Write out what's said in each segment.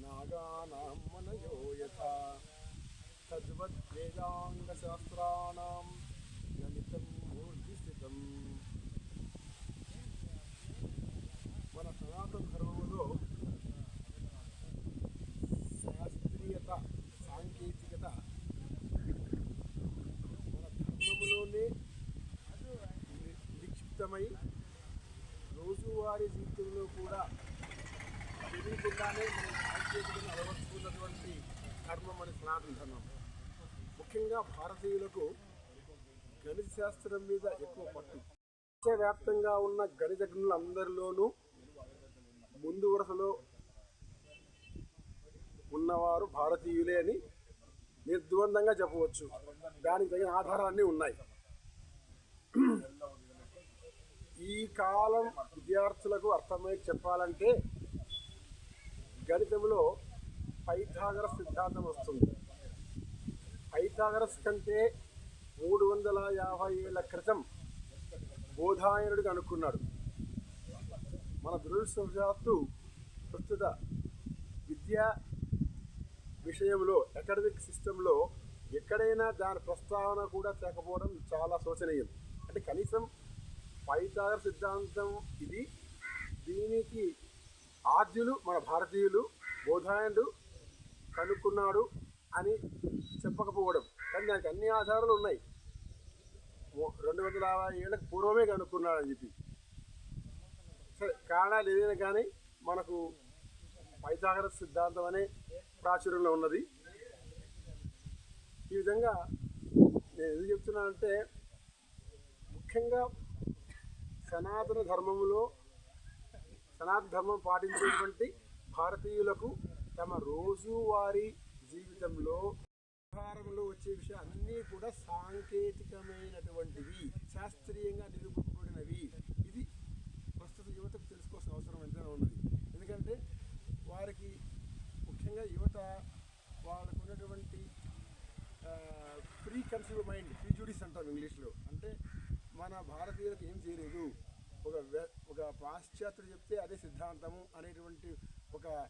నాగానాం మనయో యథా తద్వద్ వేదాంగశాస్త్రాణం గణితం మూర్తిస్థితం మన సనాతన ధర్మంలో శాస్త్రీయత సాంకేతికత మన ధర్మములోనే ని- నిక్షిప్తమై రోజువారీ జీవితంలో కూడా తెలియకుండానే మనం సాంకేతికను అలవర్చుకున్నటువంటి కర్మం అని సనాతన ధర్మం. ముఖ్యంగా భారతీయులకు గణిత శాస్త్రం మీద ఎక్కువ పట్టు. ప్రపంచవ్యాప్తంగా ఉన్న గణితజ్ఞులందరిలోనూ ముందు వరుసలో ఉన్నవారు భారతీయులే అని నిర్ద్వందంగా చెప్పవచ్చు. దానికి తగిన ఆధారాలన్నీ ఉన్నాయి. ఈ కాలం విద్యార్థులకు అర్థమై చెప్పాలంటే గణితంలో పైథాగరస్ సిద్ధాంతం వస్తుంది. పైథాగరస్ కంటే మూడు వందల యాభై ఏళ్ళ క్రితం బోధాయనుడు కనుక్కున్నాడు మన దురదృష్టవశాత్తు ప్రస్తుత విద్యా విషయంలో అకాడమిక్ సిస్టంలో ఎక్కడైనా దాని ప్రస్తావన కూడా తేకపోవడం చాలా శోచనీయం. అంటే కనీసం పైథాగర సిద్ధాంతం ఇది దీనికి ఆద్యులు మన భారతీయులు బోధాయనుడు కనుక్కున్నాడు అని చెప్పకపోవడం. కానీ దానికి అన్ని ఆధారాలు ఉన్నాయి. రెండు వందల యాభై ఏళ్ళకి పూర్వమే కనుక్కున్నాడని చెప్పి. సరే కారణాలు ఏదైనా కానీ మనకు పైథాగర సిద్ధాంతం అనే ప్రాచుర్యంలో ఉన్నది. ఈ విధంగా నేను ఎందుకు చెప్తున్నానంటే ముఖ్యంగా సనాతన ధర్మములో సనాతన ధర్మం పాటించేటువంటి భారతీయులకు తమ రోజువారీ జీవితంలో వ్యవహారంలో వచ్చే విషయాలు అన్నీ కూడా సాంకేతికమైనటువంటివి శాస్త్రీయంగా నిరూపించబడినవి ఇది ప్రస్తుత యువతకు తెలుసుకోవాల్సిన అవసరం ఎంతైనా ఉన్నది. ఎందుకంటే వారికి ముఖ్యంగా యువత వాళ్ళకు ఉన్నటువంటి ప్రీ కన్సీవ్ మైండ్ ప్రిజుడిస్ అంటాం ఇంగ్లీష్లో. అంటే మన భారతీయులకు ఏం చేయలేదు. పాశ్చాత్యులు చెప్తే అదే సిద్ధాంతము అనేటువంటి ఒక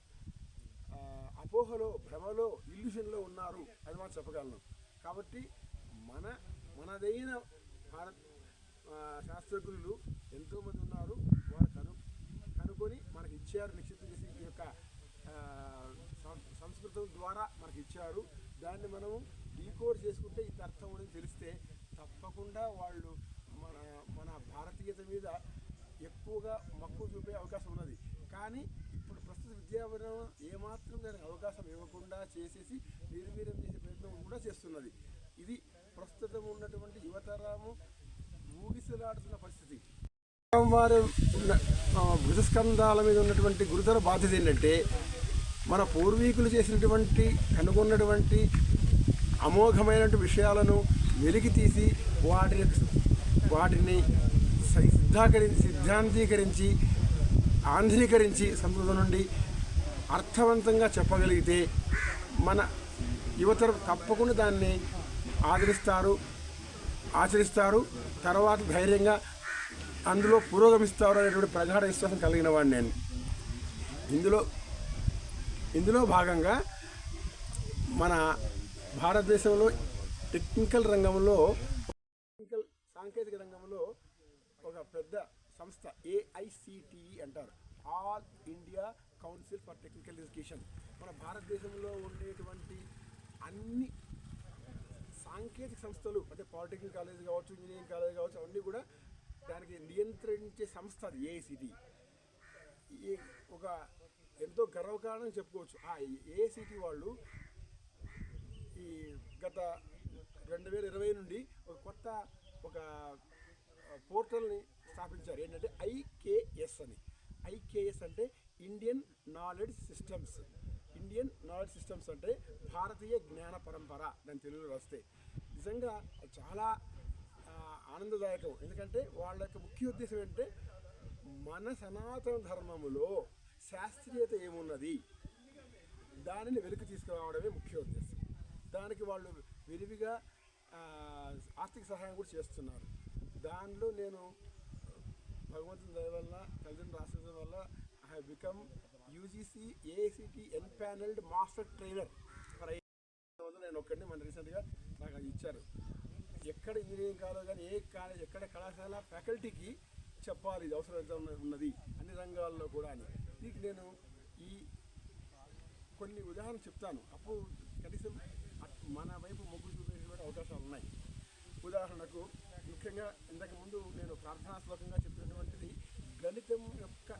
అపోహలో భ్రమలో ఇల్యూషన్లో ఉన్నారు. అది మనం చెప్పగలను. కాబట్టి మన మనదైన భారత శాస్త్రజ్ఞులు ఎంతోమంది ఉన్నారు. వారు కను కనుకొని మనకి ఇచ్చారు నిక్షిప్తం చేసి ఈ యొక్క సం- సంస్కృతం ద్వారా మనకి ఇచ్చారు. దాన్ని మనము డీకోడ్ చేసుకుంటే ఇంత అర్థం అనేది తెలిస్తే తప్పకుండా వాళ్ళు మన మన భారతీయత మీద ఎక్కువగా మక్కువ చూపే అవకాశం ఉన్నది. కానీ ఇప్పుడు ప్రస్తుత విద్యావరణం ఏమాత్రం దానికి అవకాశం ఇవ్వకుండా చేసేసి నిర్వీర్యం చేసే ప్రయత్నం కూడా చేస్తున్నది. ఇది ప్రస్తుతం ఉన్నటువంటి యువతరము ఊగిసలాడుతున్న పరిస్థితి. వారి ఉన్న- భుజస్కంధాల మీద ఉన్నటువంటి గురుతర బాధ్యత ఏంటంటే మన పూర్వీకులు చేసినటువంటి కనుగొన్నటువంటి అమోఘమైనటువంటి విషయాలను వెలికి తీసి వాటి వాటిని సిద్ధాకరించి సిద్ధాంతీకరించి ఆంధ్రీకరించి సంస్కృతం నుండి అర్థవంతంగా చెప్పగలిగితే మన యువతరం తప్పకుండా దాన్ని ఆదరిస్తారు ఆచరిస్తారు. తర్వాత ధైర్యంగా అందులో పురోగమిస్తారు అనేటువంటి ప్రగాఢ విశ్వాసం కలిగిన వాడిని నేను. ఇందులో ఇందులో భాగంగా మన భారతదేశంలో టెక్నికల్ రంగంలో టెక్నికల్ సాంకేతిక రంగంలో ఒక పెద్ద సంస్థ ఏఐసిటిఈ అంటారు. All India Council for Technical Education మన భారతదేశంలో ఉండేటువంటి అన్ని సాంకేతిక సంస్థలు అంటే పాలిటెక్నిక్ కాలేజ్ కావచ్చు ఇంజనీరింగ్ కాలేజ్ కావచ్చు అవన్నీ కూడా దానికి నియంత్రించే సంస్థ అది ఏఐసిటి ఈ ఒక ఎంతో గర్వకారణం చెప్పుకోవచ్చు. ఆ ఏఐసిటి వాళ్ళు ఈ గత రెండు వేల ఇరవై నుండి ఒక కొత్త ఒక పోర్టల్ని స్థాపించారు. ఏంటంటే ఐకేఎస్ అని. ఐకేఎస్ అంటే Indian knowledge systems. Indian knowledge systems అంటే భారతీయ జ్ఞాన పరంపర దాని తెలుగులో వస్తే. నిజంగా చాలా ఆనందదాయకం. ఎందుకంటే వాళ్ళ యొక్క ముఖ్య ఉద్దేశం ఏంటంటే మన సనాతన ధర్మములో శాస్త్రీయత ఏమున్నది? దానిని వెలికి తీసుకురావడమే ముఖ్య ఉద్దేశం. దానికి వాళ్ళు విరివిగా ఆర్థిక సహాయం కూడా చేస్తున్నారు. దానిలో నేను భగవంతుని దయ వల్ల తల్లిదండ్రుల ఆశీర్వాదం వల్ల I have become UGC AICTE empanelled master trainer for ఐదు నేను ఒక్కడిని మన రీసెంట్గా నాకు అది ఇచ్చారు. ఎక్కడ ఇంజనీరింగ్ కాలేజ్ కానీ ఏ కాలేజ్ ఎక్కడ కళాశాల ఫ్యాకల్టీకి చెప్పాలి ఇది అవసరం ఎంత ఉన్నది. అన్ని రంగాల్లో కూడా అని. దీనికి నేను ఈ కొన్ని ఉదాహరణ చెప్తాను. అప్పుడు కనీసం మన వైపు మొగ్గు చూపేటువంటి అవకాశాలు ఉన్నాయి. ఉదాహరణకు ముఖ్యంగా ఇంతకు ముందు నేను ప్రార్థనా శ్లోకంగా చెప్పినటువంటిది గణితం యొక్క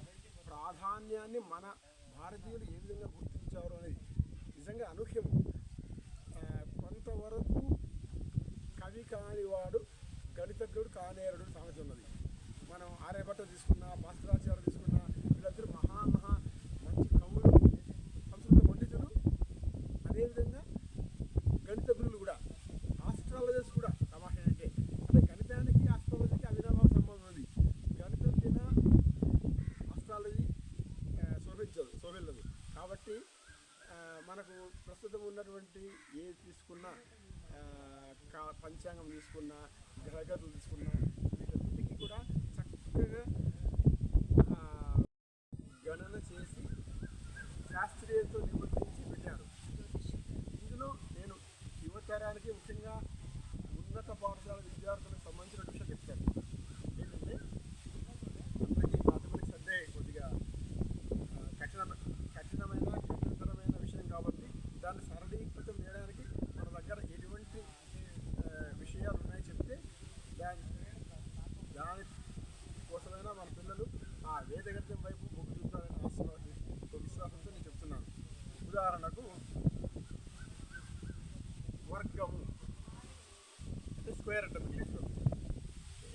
ప్రాధాన్యాన్ని మన భారతీయులు ఏ విధంగా గుర్తించారు అనేది నిజంగా అనూహ్యము. కొంతవరకు కవి కానివాడు గణితజ్ఞుడు కానేరుడు సామెత ఉన్నది. మనం ఆర్యభట్ట తీసుకున్న భాస్కరాచార్య తీసుకున్నా వీళ్ళందరూ మహా మహా మంచి కవులు సంస్కృత పండితులు అదేవిధంగా గణితజ్ఞులు కూడా ఆస్ట్రాలజర్స్ కూడా తమాషా అంటే అంటే గణితానికి ఆస్ట్రాలజీకి అవినాభావ సంబంధం ఉంది గణితం తిన ఆస్ట్రాలజీ ఆ, శోభించదు శోభిల్లదు కాబట్టి ఆ, మనకు ప్రస్తుతం ఉన్నటువంటి ఏ తీసుకున్నా ఆ, కా- పంచాంగం తీసుకున్నా గ్రహగతులు తీసుకున్నా వీటన్నిటికీ కూడా చక్కగా ఆ, గణన చేసి శాస్త్రీయతతో నిబంధించి పెట్టారు ఇందులో నేను యువతరానికి ముఖ్యంగా ఉన్నత పాఠశాల విద్యార్థులకు సంబంధించిన విషయం చెప్తాను ఏంటంటే అందరికీ మ్యాథమెటిక్స్ అంటే కొద్దిగా ఆ, కఠిన కఠినమైన కఠినతరమైన విషయం కాబట్టి దాన్ని సరళీకృతం చేయడానికి మన దగ్గర ఎటువంటి ఆ, విషయాలు ఉన్నాయో చెప్తే దాని దాని కోసమైనా మన పిల్లలు ఆ వేదగత్యం వైపు మొగ్గు చూపుతారని ఆశ ఒక విశ్వాసంతో నేను చెప్తున్నాను ఉదాహరణకు వర్గము అంటే స్క్వేర్ అంటారు ఇంగ్లీష్లో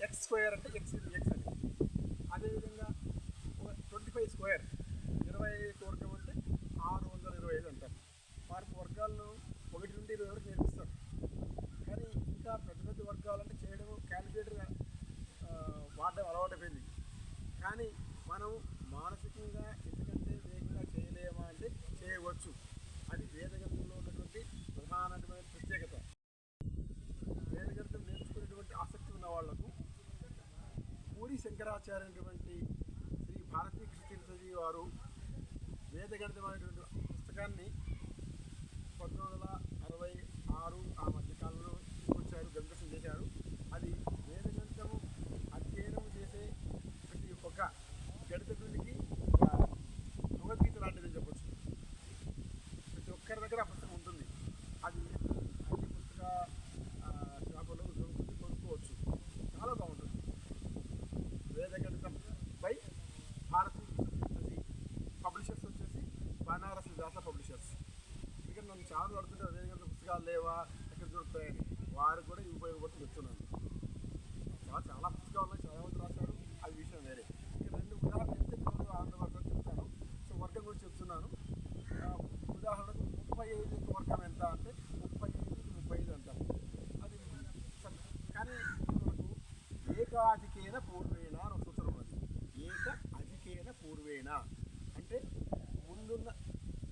ఎక్స్ స్క్వేర్ అంటే ఎక్స్ ఎక్స్ అని అదేవిధంగా ట్వంటీ ఫైవ్ స్క్వేర్ ఇరవై ఐదు వర్గం అంటే ఆరు వందల ఇరవై ఐదు అంటారు వారికి వర్గాలను ఒకటి నుండి ఇరవై వరకు నేర్పిస్తారు కానీ ఇంకా పెద్ద పెద్ద వర్గాలంటే చేయడం క్యాలిక్యులేటర్ వాడడం అలవాటైపోయింది కానీ మనం మానసికంగా ఎందుకంటే వేగంగా చేయలేమా అంటే చేయవచ్చు అది వేదగంధంలో ఉన్నటువంటి ప్రధానమైన ప్రత్యేకత వేదగంధం నేర్చుకునేటువంటి ఆసక్తి ఉన్న వాళ్ళకు పూరి శంకరాచార్య అనేటువంటి శ్రీ భారతీ కృష్ణతీర్థజీ వారు వేదగణితమైనటువంటి పుస్తకాన్ని పంతొమ్మిది వందల అరవై ఆరు ఆ మధ్యకాలంలో తీసుకొచ్చారు గంధసం చేశారు అది వేదగణితము అధ్యయనం చేసే ప్రతి ఒక్క గణితకుడికి ఒక భగవద్గీత లాంటిదని చెప్పొచ్చు ప్రతి ఒక్కరి దగ్గర ఆ పుస్తకం ఉంటుంది అది అన్ని పుస్తక ఆ, షాపులో దొరుకుతుంది కొనుక్కోవచ్చు చాలా బాగుంటుంది వేదగణితం బై భారతి అది పబ్లిషర్స్ వచ్చేసి బనారస్ దాస పబ్లిషర్స్. ఎందుకంటే నన్ను చాలా అదే వేదగణిత పుస్తకాలు లేవా ఎక్కడ దొరుకుతాయని. వారు కూడా ఇవి ఉపయోగపడుతూ చెప్తున్నాను చాలా చాలా పుస్తకాలు ఉన్నాయి చాలా మంది రాశారు. అది విషయం వేరే. ఇక రెండు ఉదాహరణ చెప్తే తెలుగు చెప్తాను. సో వర్గం గురించి చెప్తున్నాను. ఉదాహరణకు ముప్పై ఐదు వర్గం ఎంత అంటే ముప్పై ఐదు ముప్పై ఐదు అంటారు. అది కానీ మనకు ఏకాధిక పూర్వేణ అని ఒక సూత్రం ఉన్నది ఏక అధికేన పూర్వేణ అంటే ముందున్న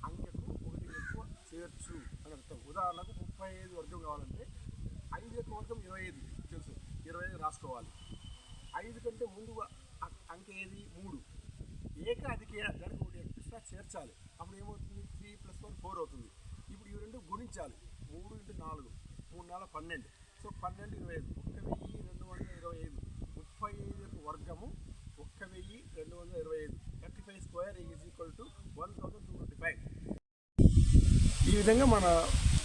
అంకెకు ఒకటి ఎక్కువ చేర్చు అని అర్థం ఉదాహరణకు ముప్పై ఐదు వర్గం కావాలంటే ఐదు యొక్క వర్గం ఇరవై ఐదు తెలుసు. ఇరవై ఐదు రాసుకోవాలి. ఐదు కంటే ముందు అంక ఏది? మూడు. ఏక అధికేన దానికి ఒకటి ఎక్స్ట్రా చేర్చాలి. అప్పుడు ఏమవుతుంది? త్రీ ప్లస్ వన్ ఫోర్ అవుతుంది. ఇప్పుడు ఈ రెండు గుణించాలి. మూడు ఇంటూ నాలుగు. మూడు నాలుగు పన్నెండు. సో పన్నెండు ఇరవై ఐదు. ఒక్క వెయ్యి రెండు వందల ఇరవై ఐదు. ముప్పై ఐదు యొక్క వర్గము ఒక్క వెయ్యి రెండు వందల ఇరవై ఐదు. Thirty five square is equal to one thousand two twenty five ఈ విధంగా మన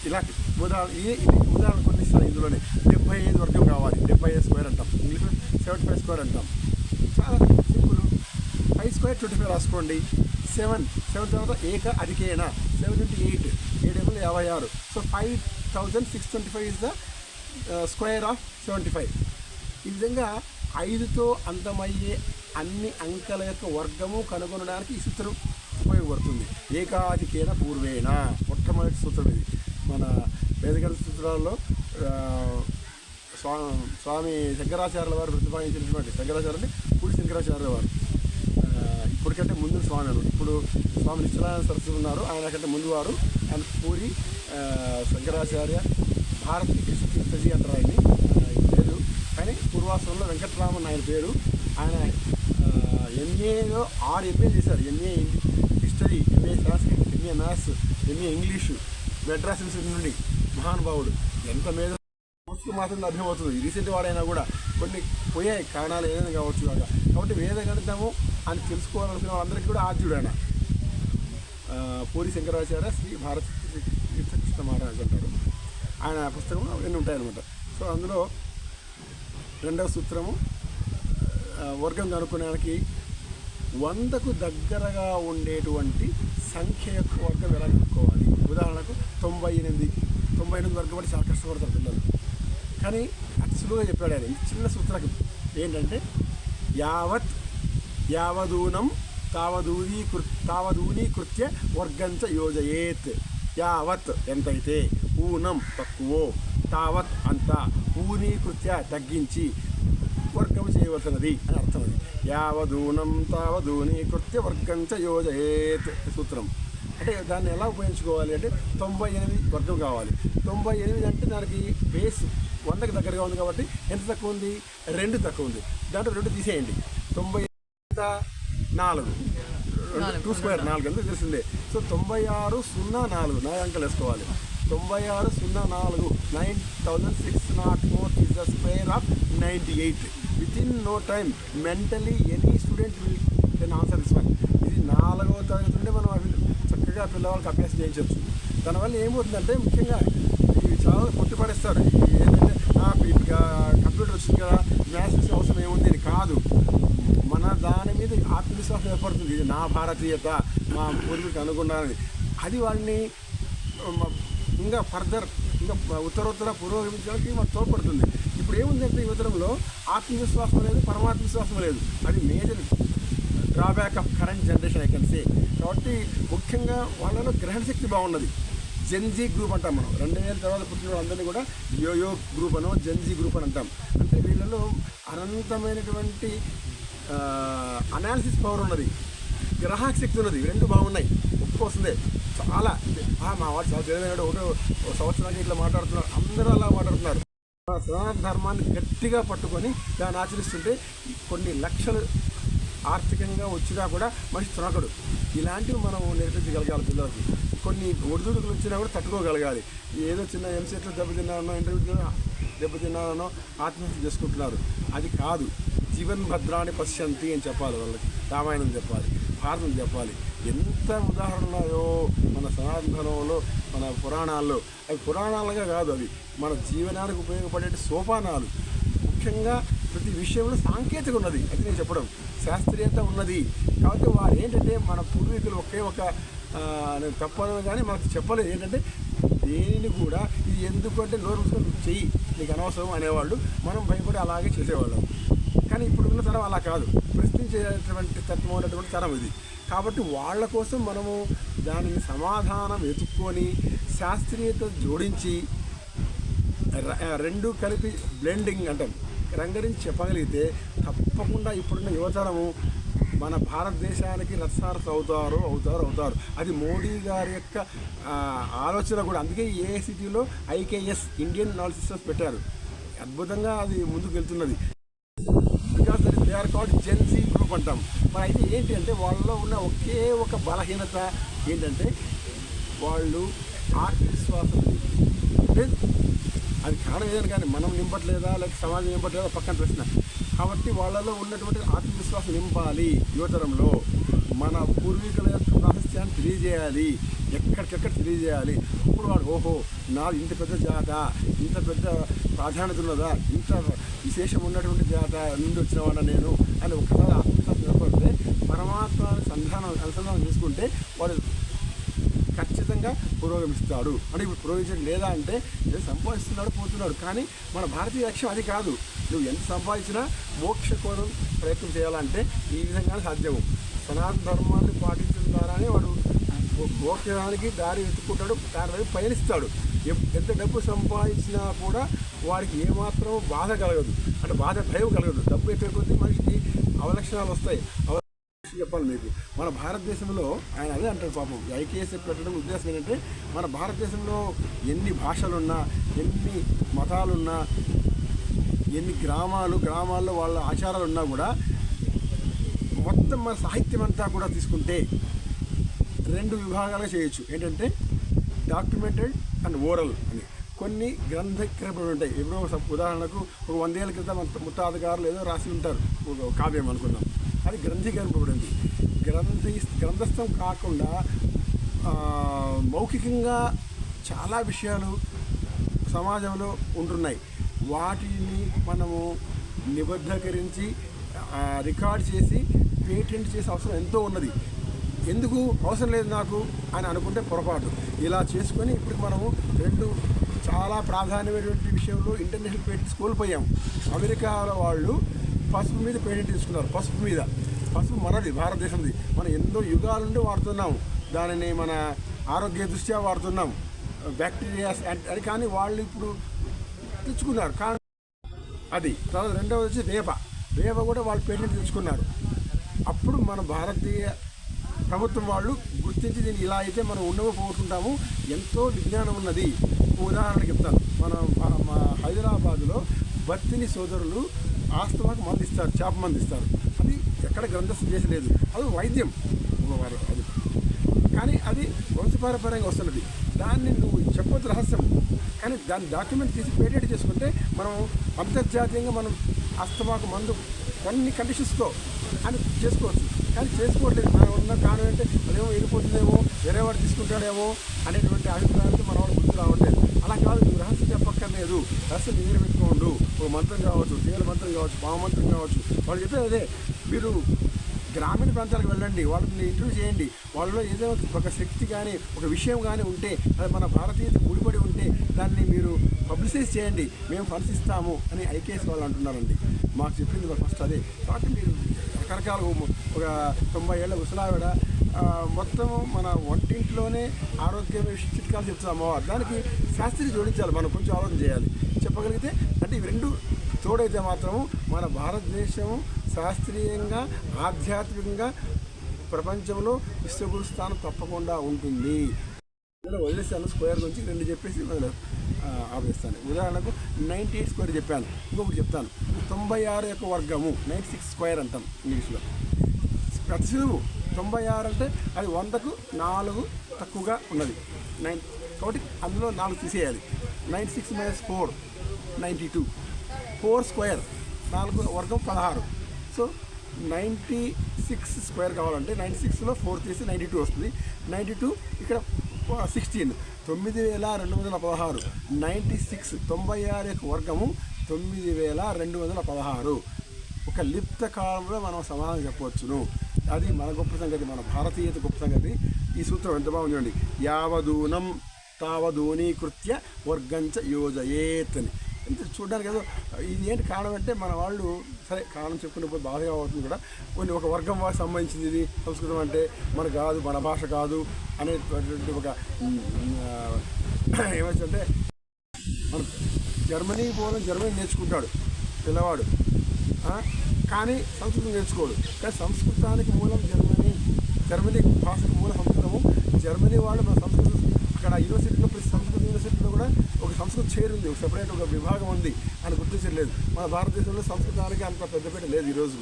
ఇలాంటి ఉదాహరణ ఇది ఉదాహరణ కొన్ని ఇస్తాను ఇందులోనే. డెబ్బై ఐదు వరకు కావాలి. డెబ్బై ఐదు స్క్వేర్ అంటాం. ఇంగ్లీష్లో సెవెంటీ ఫైవ్ స్క్వేర్ అంటాం. చాలా simple. Five square twenty five రాసుకోండి. సెవెన్. సెవెన్ తర్వాత ఏక అధికేనా సెవెన్ ట్వంటీ ఎయిట్. ఏడు వందల యాభై ఆరు. So five thousand six twenty five is the square of seventy five. ఈ విధంగా ఐదుతో అంతమయ్యే అన్ని అంకెల యొక్క వర్గము కనుగొనడానికి ఈ సూత్రం ఉపయోగపడుతుంది. ఏకాధికేన పూర్వేణ. మొట్టమొదటి సూత్రం ఇది. మన వేదికల సూత్రాల్లో స్వామి స్వామి శంకరాచార్యుల వారు ప్రతిపాదించినటువంటి శంకరాచార్య పూడి శంకరాచార్యుల వారు. ఇప్పటికంటే ముందు స్వామి అన్నారు ఇప్పుడు స్వామి నిశ్చలానంద సరస్వతి ఉన్నారు. ఆయన కంటే ముందు వారు ఆయన పూరి శంకరాచార్య భారతి కృష్ణ తీర్థజీ అంటారు ఆయన్ని పేరు. కానీ పూర్వాసంలో వెంకటరామన్ ఆయన పేరు. ఆయన ఎంఏలో ఆరు ఎంఏ చేశారు. MA history MA Sanskrit MA maths MA English Madras నుండి మహానుభావుడు. ఎంత మీద పుస్తకం మాత్రం లభ్యమవుతుంది. రీసెంట్ వాడైనా కూడా కొన్ని పోయాయి కారణాలు ఏదైనా కావచ్చు కాక. కాబట్టి వేద గణితము అని తెలుసుకోవాలనుకున్న వాళ్ళందరికీ కూడా ఆద్యుడు పూరి శంకరాచార్య శ్రీ భారత తీర్థకృష్ణ మహారాజు అంటారు. ఆయన పుస్తకం ఎన్ని ఉంటాయన్నమాట. సో అందులో రెండవ సూత్రము వర్గం కనుక్కోడానికి వందకు దగ్గరగా ఉండేటువంటి సంఖ్య యొక్క వర్గం ఎలా కనుక్కోవాలి? ఉదాహరణకు తొంభై ఎనిమిది తొంభై ఎనిమిది వరకు అంటే చాలా కష్టపడతారు పిల్లలు. కానీ అతి సులువుగా చెప్పాడు ఆయన. చిన్న సూత్రం ఏంటంటే యావత్ యావదూనం తావదూనీ కృ తావదూనీకృత్య వర్గంచ యోజయేత్. యావత్ ఎంతైతే ఊనం తక్కువ తావత్ అంత ఊనీకృత్య తగ్గించి వర్గం చేయవలసినది అని అర్థం అది. యావదూనం తావదూనీకృత్య వర్గంచ యోజయేత్. సూత్రం. అంటే దాన్ని ఎలా ఉపయోగించుకోవాలి అంటే తొంభై ఎనిమిది వర్గం కావాలి. తొంభై ఎనిమిది అంటే దానికి బేస్ వందకి దగ్గరగా ఉంది కాబట్టి ఎంత తక్కువ ఉంది? రెండు తక్కువ ఉంది. దాంట్లో రెండు తీసేయండి. తొంభై? నాలుగు. టూ స్క్వేర్ నాలుగు ఎంత తెలిసిందే సో తొంభై ఆరు సున్నా నాలుగు. నాలుగు అంకెలు వేసుకోవాలి. తొంభై ఆరు సున్నా నాలుగు. Nine thousand six nought four is the square of ninety eight within no time mentally any student will then answer this one ఇది నాలుగవ తరగతి నుండి మనం అవి చక్కగా పిల్లవాళ్ళకి అభ్యాసం చేయించవచ్చు. దానివల్ల ఏమవుతుందంటే ముఖ్యంగా ఇవి చాలా కొట్టిపడేస్తారు ఏంటంటే ఇప్పుడు కంప్యూటర్ వచ్చింది కదా మ్యాథ్స్ అవసరం ఏముంది? అని కాదు. మన దాని మీద ఆత్మవిశ్వాసం ఏర్పడుతుంది. ఇది నా భారతీయత మా పూర్వీకు అనుకున్నానని అది వాళ్ళని ఇంకా ఫర్దర్ ఇంకా ఉత్తరోత్తర పురోగమించడానికి మనకు తోడ్పడుతుంది. ఇప్పుడు ఏముందంటే అంటే ఉత్తరంలో ఆత్మవిశ్వాసం లేదు పరమాత్మ విశ్వాసం లేదు. అది major drawback of current generation I can say కాబట్టి ముఖ్యంగా వాళ్ళలో గ్రహణశక్తి బాగున్నది. జెన్జీ గ్రూప్ అంటాం మనం. రెండు వేల తర్వాత పుట్టిన వాళ్ళందరినీ కూడా యోయో గ్రూప్ అనో జెన్జీ గ్రూప్ అని అంటాం. అంటే వీళ్ళలో అనంతమైనటువంటి అనాలిసిస్ పవర్ ఉన్నది. గ్రహాక శక్తి ఉన్నది రెండు బాగున్నాయి. ఒప్పుకొస్తుంది చాలా. మా వాడు చాలా తెలియదు ఒకటో సంవత్సరానికి ఇట్లా మాట్లాడుతున్నారు అందరూ అలా మాట్లాడుతున్నారు. సనాతన ధర్మాన్ని గట్టిగా పట్టుకొని దాన్ని ఆచరిస్తుంటే కొన్ని లక్షలు ఆర్థికంగా వచ్చినా కూడా మనిషి తునకడు ఇలాంటివి మనం నేర్పించగలగాలి పిల్లలకి. కొన్ని ఒడిదుడుకులు వచ్చినా కూడా తట్టుకోగలగాలి. ఏదో చిన్న ఎంసెట్లో దెబ్బతిన్నానో ఇంటర్వ్యూ దెబ్బతిన్నానో ఆత్మహత్య చేసుకుంటున్నారు. అది కాదు. జీవన్ భద్రాన్ని పశ్యంతి అని చెప్పాలి వాళ్ళకి. రామాయణం చెప్పాలి. భారతం చెప్పాలి. ఎంత ఉదాహరణ ఉన్నాయో మన సనాతనంలో మన పురాణాల్లో. అవి పురాణాలుగా కాదు అవి. మన జీవనానికి ఉపయోగపడే సోపానాలు. ముఖ్యంగా ప్రతి విషయంలో సాంకేతిక ఉన్నది. అది నేను చెప్పడం. శాస్త్రీయత ఉన్నది. కాబట్టి వారు ఏంటంటే మన పూర్వీకులు ఒకే ఒక నేను తప్పను కానీ మనకు చెప్పలేదు. ఏంటంటే దేనిని కూడా ఇది ఎందుకంటే నోరు మూసుకొని నువ్వు చెయ్యి. నీకు అనవసరం అనేవాళ్ళు. మనం భయపడి అలాగే చేసేవాళ్ళం. కానీ ఇప్పుడు ఉన్న తరం అలా కాదు. ప్రశ్నించేటటువంటి తత్వం ఉన్నటువంటి తరం ఇది. కాబట్టి వాళ్ళ కోసం మనము దానిని సమాధానం వెతుక్కొని శాస్త్రీయత జోడించి రెండు కలిపి బ్లెండింగ్ అంటాం. రంగరించి చెప్పగలిగితే తప్పకుండా ఇప్పుడున్న యువతరము మన భారతదేశానికి రత్సారస్ అవుతారు అవుతారు అవుతారు. అది మోడీ గారి యొక్క ఆలోచన కూడా. అందుకే ఏఐసిటీలో ఐకేఎస్ ఇండియన్ నాలెడ్జ్ సిస్టమ్స్ పెట్టారు. అద్భుతంగా అది ముందుకు వెళ్తున్నది. Because that they are called Gen Z group అంటాం. మరి అయితే ఏంటి అంటే వాళ్ళలో ఉన్న ఒకే ఒక బలహీనత ఏంటంటే వాళ్ళు ఆత్మవిశ్వాసం. అది కారణం ఏదని కానీ మనం నింపట్లేదా లేక సమాజం నింపట్లేదా పక్కన ప్రశ్న. కాబట్టి వాళ్ళలో ఉన్నటువంటి ఆత్మవిశ్వాసం నింపాలి యువతరంలో. మన పూర్వీకుల యొక్క రహస్యాన్ని తెలియజేయాలి. ఎక్కడికెక్కడ తెలియజేయాలి. అప్పుడు వాడు ఓహో నా ఇంత పెద్ద జాత ఇంత పెద్ద ప్రాధాన్యత ఉన్నదా ఇంత విశేషం ఉన్నటువంటి జాత నుండి వచ్చినవాడా నేను అని ఒక్కసారి ఆత్మవిశ్వాసం ఏర్పడితే పరమాత్మ సంధానం అనుసంధానం చేసుకుంటే వాడు ఖచ్చితంగా పురోగమిస్తాడు అంటే ఇప్పుడు పురోగమించడం లేదా అంటే ఏదో సంపాదిస్తున్నాడు పోతున్నాడు. కానీ మన భారతీయ లక్ష్యం అది కాదు. నువ్వు ఎంత సంపాదించినా మోక్ష కోసం ప్రయత్నం చేయాలంటే ఈ విధంగానే సాధ్యము. సనాతన ధర్మాన్ని పాటించడం ద్వారానే వాడు మోక్షానికి దారి వెతుక్కుంటాడు దాని వైపు పయనిస్తాడు. ఎంత డబ్బు సంపాదించినా కూడా వాడికి ఏమాత్రం బాధ కలగదు. అంటే బాధ భయం కలగదు. డబ్బు ఎక్కువ కొద్దీ మనిషికి అవలక్షణాలు వస్తాయి. అవ చెప్పాలి మీకు. మన భారతదేశంలో ఆయన అదే అంటారు పాపం. ఐకేఎస్ పెట్టడం ఉద్దేశం ఏంటంటే మన భారతదేశంలో ఎన్ని భాషలున్నా ఎన్ని మతాలున్నా ఎన్ని గ్రామాలు గ్రామాల్లో వాళ్ళ ఆచారాలు ఉన్నా కూడా మొత్తం మన సాహిత్యం అంతా కూడా తీసుకుంటే రెండు విభాగాలుగా చేయొచ్చు. ఏంటంటే డాక్యుమెంటెడ్ అండ్ ఓరల్ అని. కొన్ని గ్రంథకరపడి ఉంటాయి. ఎప్పుడో ఉదాహరణకు ఒక వందేళ్ళ క్రితం ముత్తాతగారులు ఏదో రాసి ఉంటారు. కావ్యం అనుకుందాం. అది గ్రంథీకరింపబడింది గ్రంథి గ్రంథస్థం కాకుండా మౌఖికంగా చాలా విషయాలు సమాజంలో ఉంటున్నాయి. వాటిని మనము నిబద్ధకరించి రికార్డ్ చేసి పేటెంట్ చేసే అవసరం ఎంతో ఉన్నది. ఎందుకు? అవసరం లేదు నాకు అని అనుకుంటే పొరపాటు. ఇలా చేసుకొని ఇప్పుడు మనము రెండు చాలా ప్రాధాన్యమైనటువంటి విషయంలో ఇంటర్నేషనల్ పేటెంట్స్ కోల్పోయాం అమెరికాలో వాళ్ళు పసుపు మీద పేటెంట్ తీసుకున్నారు. పసుపు మీద. పసుపు మనది భారతదేశంది. మనం ఎన్నో యుగాల నుండి వాడుతున్నాము దానిని మన ఆరోగ్య దృష్ట్యా వాడుతున్నాం. బ్యాక్టీరియాస్ అని కానీ వాళ్ళు ఇప్పుడు తెచ్చుకున్నారు. కానీ అది తర్వాత రెండవది వచ్చి రేప రేప కూడా వాళ్ళు పేటెంట్ తెచ్చుకున్నారు. అప్పుడు మన భారతీయ ప్రభుత్వం వాళ్ళు గుర్తించి దీన్ని ఇలా అయితే మనం ఉండకపోతుంటాము. ఎంతో విజ్ఞానం ఉన్నది. ఉదాహరణకి చెప్తాను. మనం మన- హైదరాబాదులో బత్తిని సోదరులు ఆస్తమాకు మందు ఇస్తారు చేప మంది ఇస్తారు. అది ఎక్కడ గ్రంథస్థం చేసలేదు అది వైద్యం. వారు అది. కానీ అది వంశపారపర్యంగా వస్తున్నది. దాన్ని నువ్వు చెప్పొద్దు రహస్యం. కానీ దాన్ని డాక్యుమెంట్ తీసి పేటెంట్ చేసుకుంటే మనం అంతర్జాతీయంగా మనం అస్తమాకు మందు కొన్ని కండిషన్స్తో అని చేసుకోవచ్చు. కానీ చేసుకోవట్లేదు. మనం ఉన్న కారణం అంటే అదేమో వెళ్ళిపోతుందేమో వేరే వాడు తీసుకుంటాడేమో అనేటువంటి అభిప్రాయాలతో మన వాడు గుర్తు రావట్లేదు. అలా కాదు నువ్వు రహస్యం చెప్పక్కర్లేదు. రహస్యం దగ్గర పెట్టుకోండు. ఒక మంత్రం కావచ్చు తీగల మంత్రం కావచ్చు పావ మంత్రం కావచ్చు. వాళ్ళు చెప్పేది అదే. మీరు గ్రామీణ ప్రాంతాలకు వెళ్ళండి. వాళ్ళని ఇంటర్వ్యూ చేయండి. వాళ్ళలో ఏదో ఒక శక్తి కానీ ఒక విషయం కానీ ఉంటే అది మన భారతీయత ముడిపడి ఉంటే దాన్ని మీరు పబ్లిసైజ్ చేయండి. మేము ఫండ్స్ ఇస్తాము అని ఐకేఎస్ వాళ్ళు అంటున్నారండి. మాకు చెప్పింది ఫస్ట్ అదే. కాబట్టి మీరు రకరకాల ఒక తొంభై ఏళ్ళ ఉసలావిడ మొత్తం మన వంటింట్లోనే ఆరోగ్య చిట్కాలు చెప్తామో అమ్మవారు. దానికి శాస్త్రీయ జోడించాలి మనం కొంచెం ఆలోచన చేయాలి. చెప్పగలిగితే అంటే ఇవి రెండు తోడైతే మాత్రం మన భారతదేశం శాస్త్రీయంగా ఆధ్యాత్మికంగా ప్రపంచంలో విశ్వగురు స్థానం తప్పకుండా ఉంటుంది. వదిలేస్తాను స్క్వేర్ నుంచి రెండు చెప్పేసి ఆపేస్తాను. ఉదాహరణకు నైంటీ ఎయిట్ స్క్వేర్ చెప్పాను ఇంకొకటి చెప్తాను. తొంభై ఆరు యొక్క వర్గము నైంటీ సిక్స్ స్క్వేర్ అంటాం ఇంగ్లీష్లో. ప్రతి తొంభై ఆరు అంటే అది వందకు నాలుగు తక్కువగా ఉన్నది. నైన్ కాబట్టి అందులో నాలుగు తీసేయాలి. Nine six minus four ninety two. Four square నాలుగు వర్గం పదహారు. సో నైంటీ సిక్స్ స్క్వేర్ కావాలంటే నైంటీ సిక్స్లో ఫోర్ తీసి నైంటీ టూ వస్తుంది. నైంటీ టూ ఇక్కడ సిక్స్టీన్. తొమ్మిది వేల రెండు వందల పదహారు. నైంటీ సిక్స్ తొంభై ఆరు యొక్క వర్గము తొమ్మిది వేల రెండు వందల పదహారు. ఒక లిప్త కాలంలో మనం సమాధానం చెప్పవచ్చును. అది మన గొప్ప సంగతి మన భారతీయత గొప్ప సంగతి. ఈ సూత్రం ఎంత బాగుంది యావధూనం యావదూనం తావదూనీకృత్య వర్గంచ యోజయేత్ అని. అంటే చూడడానికి ఏదో ఇది ఏంటి కారణం అంటే మన వాళ్ళు సరే కారణం చెప్పుకునే పోతే బాధగా అవుతుంది కూడా. కొన్ని ఒక వర్గం వారికి సంబంధించింది ఇది. సంస్కృతం అంటే మన కాదు మన భాష కాదు అనేటువంటి ఒక ఏమంటే మన జర్మనీ పోవడం జర్మనీ నేర్చుకుంటాడు పిల్లవాడు. కానీ సంస్కృతం నేర్చుకోడు. కానీ సంస్కృతానికి మూలం జర్మనీ. జర్మనీ భాషకు మూల సంస్కృతము. జర్మనీ వాళ్ళు మన సంస్కృతం అక్కడ యూనివర్సిటీలో ప్రతి సంస్కృత యూనివర్సిటీలో కూడా ఒక సంస్కృతం చేరు ఉంది. ఒక సెపరేట్ ఒక విభాగం ఉంది అని గుర్తించలేదు మన భారతదేశంలో సంస్కృతానికి అంత పెద్దపేట లేదు ఈరోజు.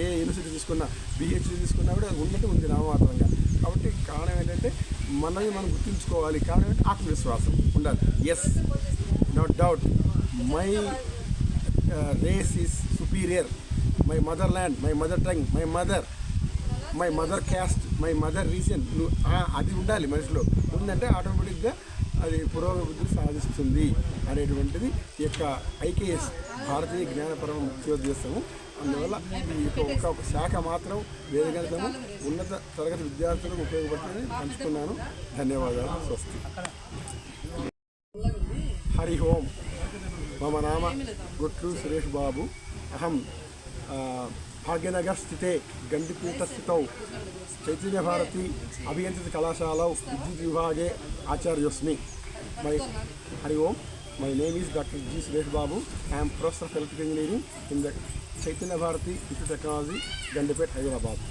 ఏ యూనివర్సిటీ తీసుకున్నా బిహెచ్డి తీసుకున్నా కూడా అది ఉన్నట్టు ఉంది నామమాత్రంగా. కాబట్టి కారణం ఏంటంటే మనల్ని మనం గుర్తుంచుకోవాలి. కారణం ఏంటంటే ఆత్మవిశ్వాసం ఉండాలి. Yes no doubt my race is superior my mother land my mother tongue my mother my mother caste my mother reason అది ఉండాలి మనిషిలో. ఉందంటే ఆటోమేటిక్గా అది పురోగతి సాధిస్తుంది అనేటువంటిది ఈ యొక్క ఐకేఎస్ భారతీయ జ్ఞానపరం ముఖ్యోద్దేశము అందువల్ల ఈ యొక్క ఒక ఒక శాఖ మాత్రం వేదగణితము ఉన్నత తరగతి విద్యార్థులకు ఉపయోగపడుతుందని పంచుకున్నాను. ధన్యవాదాలు. స్వస్తి. హరి ఓం. మమ నామ గుట్లు సురేష్ బాబు అహం భాగ్యనగర్ స్థితే గండిపీఠ స్థితౌ చైతన్య అభియంత్రిత కళాశాల విద్యుత్ విభాగే ఆచార్యోస్మి my Hari Om my name is doctor G Suresh Babu I'm professor of electrical engineering in the Chaitanya Bharathi Vidyut technology Gandipet Hyderabad